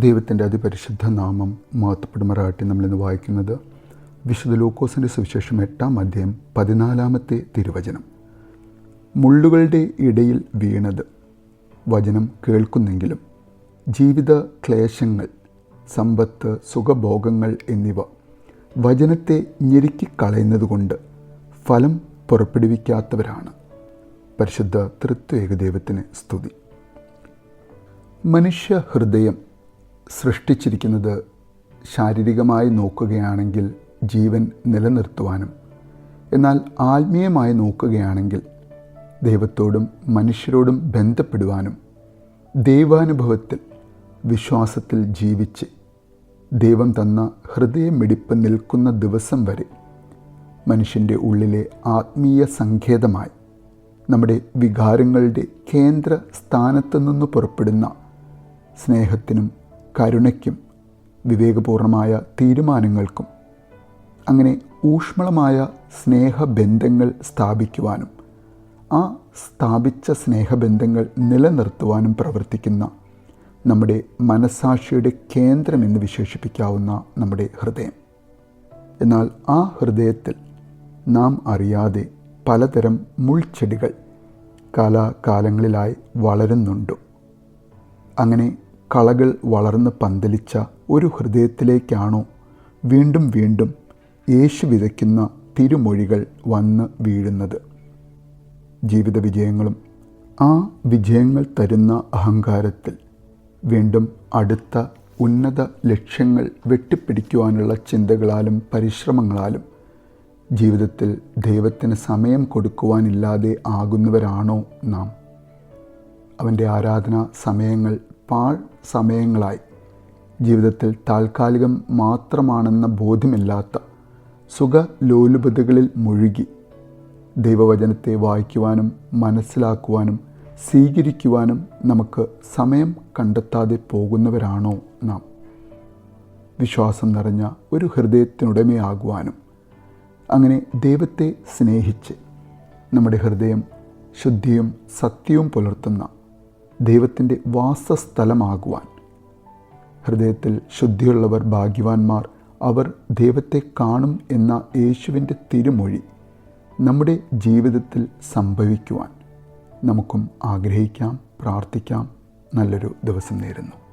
ദൈവത്തിന്റെ അതിപരിശുദ്ധ നാമം മഹത്വപ്പെടുമാറാട്ടി നമ്മളിന്ന് വായിക്കുന്നത് വിശുദ്ധ ലൂക്കോസിന്റെ സുവിശേഷം എട്ടാം അധ്യായം പതിനാലാമത്തെ തിരുവചനം. മുള്ളുകളുടെ ഇടയിൽ വീണത്. വചനം കേൾക്കുന്നെങ്കിലും ജീവിത ക്ലേശങ്ങൾ സമ്പത്ത് സുഖഭോഗങ്ങൾ എന്നിവ വചനത്തെ ഞെരുക്കിക്കളയുന്നതുകൊണ്ട് ഫലം പുറപ്പെടുവിക്കാത്തവരാണ്. പരിശുദ്ധ തൃത്വേക ദൈവത്തിന് സ്തുതി. മനുഷ്യ ഹൃദയം സൃഷ്ടിച്ചിരിക്കുന്നത് ശാരീരികമായി നോക്കുകയാണെങ്കിൽ ജീവൻ നിലനിർത്തുവാനും എന്നാൽ ആത്മീയമായി നോക്കുകയാണെങ്കിൽ ദൈവത്തോടും മനുഷ്യരോടും ബന്ധപ്പെടുവാനും ദൈവാനുഭവത്തിൽ വിശ്വാസത്തിൽ ജീവിച്ച് ദൈവം തന്ന ഹൃദയമിടിപ്പ് നിൽക്കുന്ന ദിവസം വരെ മനുഷ്യന്റെ ഉള്ളിലെ ആത്മീയ സങ്കേതമായി നമ്മുടെ വികാരങ്ങളുടെ കേന്ദ്ര സ്ഥാനത്തു നിന്ന് പുറപ്പെടുന്ന സ്നേഹത്തിനും കരുണയ്ക്കും വിവേകപൂർണമായ തീരുമാനങ്ങൾക്കും അങ്ങനെ ഊഷ്മളമായ സ്നേഹബന്ധങ്ങൾ സ്ഥാപിക്കുവാനും ആ സ്ഥാപിച്ച സ്നേഹബന്ധങ്ങൾ നിലനിർത്തുവാനും പ്രവർത്തിക്കുന്ന നമ്മുടെ മനസാക്ഷിയുടെ കേന്ദ്രമെന്ന് വിശേഷിപ്പിക്കാവുന്ന നമ്മുടെ ഹൃദയം. എന്നാൽ ആ ഹൃദയത്തിൽ നാം അറിയാതെ പലതരം മുൾച്ചെടികൾ കാലാകാലങ്ങളിലായി വളരുന്നുണ്ട്. അങ്ങനെ കളകൾ വളർന്ന് പന്തലിച്ച ഒരു ഹൃദയത്തിലേക്കാണോ വീണ്ടും വീണ്ടും യേശു വിതയ്ക്കുന്ന തിരുമൊഴികൾ വന്ന് വീഴുന്നത്. ജീവിത വിജയങ്ങളും ആ വിജയങ്ങൾ തരുന്ന അഹങ്കാരത്തിൽ വീണ്ടും അടുത്ത ഉന്നത ലക്ഷ്യങ്ങൾ വെട്ടിപ്പിടിക്കുവാനുള്ള ചിന്തകളാലും പരിശ്രമങ്ങളാലും ജീവിതത്തിൽ ദൈവത്തിന് സമയം കൊടുക്കുവാനില്ലാതെ ആകുന്നവരാണോ നാം? അവന്റെ ആരാധന സമയങ്ങൾ പാഴ് സമയങ്ങളായി. ജീവിതത്തിൽ താൽക്കാലികം മാത്രമാണെന്ന ബോധ്യമില്ലാത്ത സുഖലോലുപതകളിൽ മുഴുകി. ദൈവവചനത്തെ വായിക്കുവാനും മനസ്സിലാക്കുവാനും സ്വീകരിക്കുവാനും നമുക്ക് സമയം കണ്ടെത്താതെ പോകുന്നവരാണോ നാം? വിശ്വാസം നിറഞ്ഞ ഒരു ഹൃദയത്തിനുടമയാകുവാനും അങ്ങനെ ദൈവത്തെ സ്നേഹിച്ച് നമ്മുടെ ഹൃദയം ശുദ്ധിയും സത്യവും പുലർത്തുന്ന ദൈവത്തിന്റെ വാസസ്ഥലമാകുവാൻ. ഹൃദയത്തിൽ ശുദ്ധിയുള്ളവർ ഭാഗ്യവാന്മാർ അവർ ദൈവത്തെ കാണും എന്ന യേശുവിന്റെ തിരുമൊഴി നമ്മുടെ ജീവിതത്തിൽ സംഭവിക്കുവാൻ നമുക്കും ആഗ്രഹിക്കാം പ്രാർത്ഥിക്കാം. നല്ലൊരു ദിവസം നേരുന്നു.